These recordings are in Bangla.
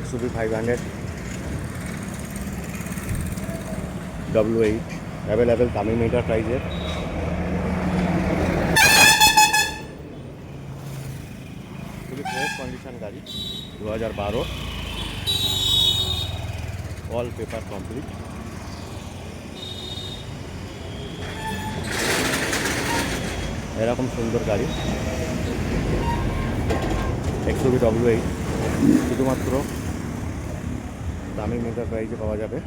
XUV five hundred W eight available Tamim এন্টারপ্রাইজের খুবই ফ্রেশ কন্ডিশন গাড়ি। দু হাজার বারো অল পেপার কমপ্লিট এরকম সুন্দর গাড়ি। এক্সুবি ডব্লিউ এইট শুধুমাত্র দামি মেটার প্রাইজে পাওয়া যাবে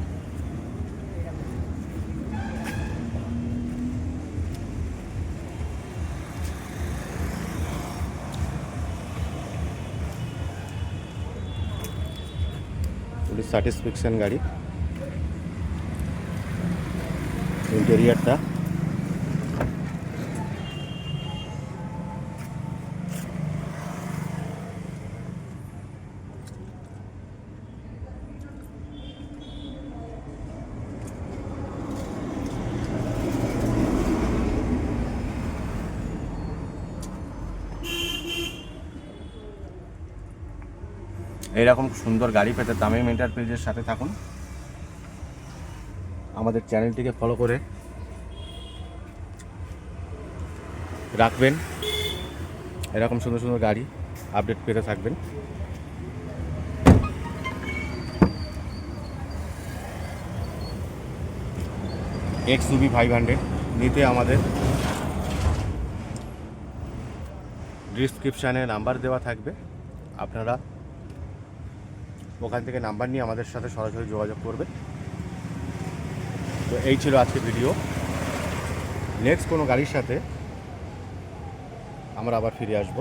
পুলিশ স্যাটিসফ্যাকশন গাড়ি ইন্টেরিয়ারটা এইরকম সুন্দর গাড়ি পেতে দামি এন্টারপ্রাইজের সাথে থাকুন। আমাদের চ্যানেলটিকে ফলো করে রাখবেন। এরকম সুন্দর সুন্দর গাড়ি আপডেট পেতে থাকবেন। এক্স ইউবি ফাইভ হান্ড্রেড নিতে আমাদের ডিসক্রিপশানে নাম্বার দেওয়া থাকবে। আপনারা ওখান থেকে নাম্বার নিয়ে আমাদের সাথে সরাসরি যোগাযোগ করবে। তো এই ছিল আজকে ভিডিও। নেক্সট কোনো গাড়ির সাথে আমরা আবার ফিরে আসব।